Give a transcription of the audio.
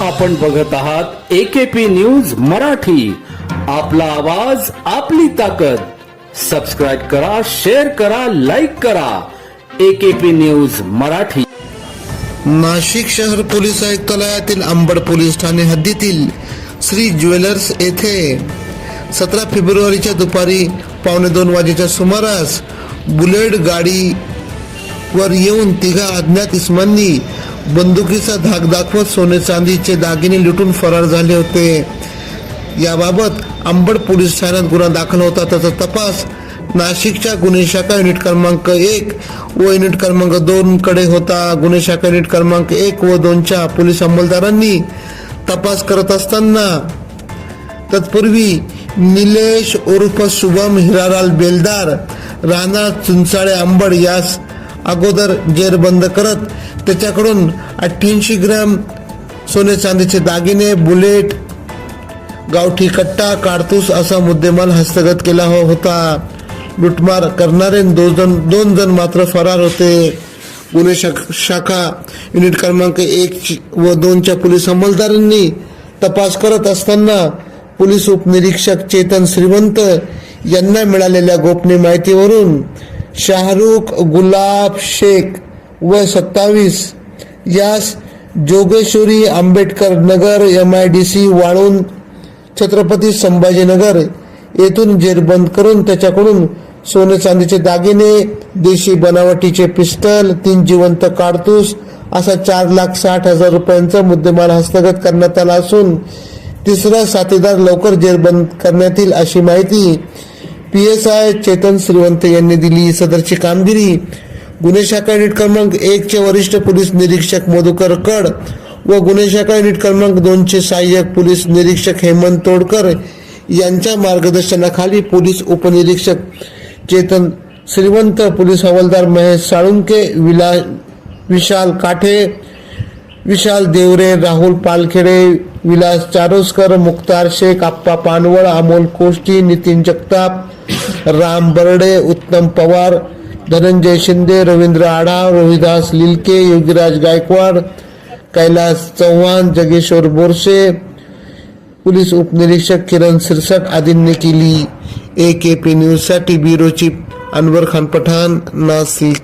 आपण बघत आहात एकेपी न्यूज मराठी. आपला आवाज आपली ताकद. सबस्क्राईब करा शेअर करा लाईक करा. AKP news Marathi. नाशिक शहर पोलीस आयुक्तालयातील अंबड पोलीस ठाणे हद्दीतील श्री ज्वेलर्स येथे सतरा फेब्रुवारीच्या दुपारी पावणे दोन वाजेच्या सुमारास बुलेट गाडीवर येऊन तिघा अज्ञात इसमांनी बंदुकीचा धाक दाखवत सोने चांदीचे दागिने लुटून फरार झाले होते. याबाबत अंबड पोलीस ठाण्यात गुन्हा दाखल होता. त्याचा तपास नाशिकच्या गुन्हे शाखा युनिट क्रमांक एक व युनिट क्रमांक दोन कडे होता. गुन्हे शाखा युनिट क्रमांक एक व दोनच्या पोलीस अंमलदारांनी तपास करत असताना तत्पूर्वी निलेश उर्फ शुभम हिरालाल बेलदार राहणार चुंचाळे अंबड यास अगोदर गेरबंद करत त्याच्याकडून अठ्ठ्याऐंशी ग्रॅम सोने चांदीचे दागिने बुलेट गावठी कट्टा काडतूस असा मुद्देमाल हस्तगत केला हो- होता. लुटमार करणारे दोन जण दोन जण मात्र फरार होते. गुन्हे शाखा युनिट क्रमांक एक व दोनच्या पोलीस अंमलदारांनी तपास करत असताना पोलीस उपनिरीक्षक चेतन श्रीमंत यांना मिळालेल्या गोपनीय माहितीवरून शाहरुख गुलाब शेख व सत्तावीस. यास Jogeshwari Ambedkar Nagar M I D C वाळून छत्रपती संभाजीनगर येथून जेरबंद करून त्याच्याकडून सोने चांदीचे दागिने देशी बनावटीचे पिस्टल तीन जिवंत काडतूस असा चार लाख साठ हजार रुपयांचा मुद्देमाल हस्तगत करण्यात आला असून तिसरा साथीदार लवकर जेरबंद करण्यात येईल अशी माहिती P S I Chetan Shrivant यांनी दिली सदरची कामगिरी. गुन्हे शाखा युनिट क्रमांक एकचे वरिष्ठ पोलीस निरीक्षक मधुकर कड व गुन्हे शाखा युनिट क्रमांक दोनचे सहाय्यक पोलीस निरीक्षक हेमंत तोडकर यांच्या मार्गदर्शनाखाली पोलीस उपनिरीक्षक चेतन श्रीवंत पोलीस हवालदार महेश साळुंके विला विशाल काठे विशाल देवरे राहुल पालखेडे विलास चारोस्कर मुक्तार शेख आप्पा पानवळ अमोल कोष्टी नितीन जगताप राम बर्डे उत्तम पवार धनंजय शिंदे रवींद्र आढाव रोहिदास लिलके योगीराज गायकवाड कैलास चव्हाण जगेश्वर बोरसे पोलीस उपनिरीक्षक किरण सिरसट आदींनी केली. ए के पी न्यूजसाठी ब्युरो चीफ अनवर खान पठाण नासिक.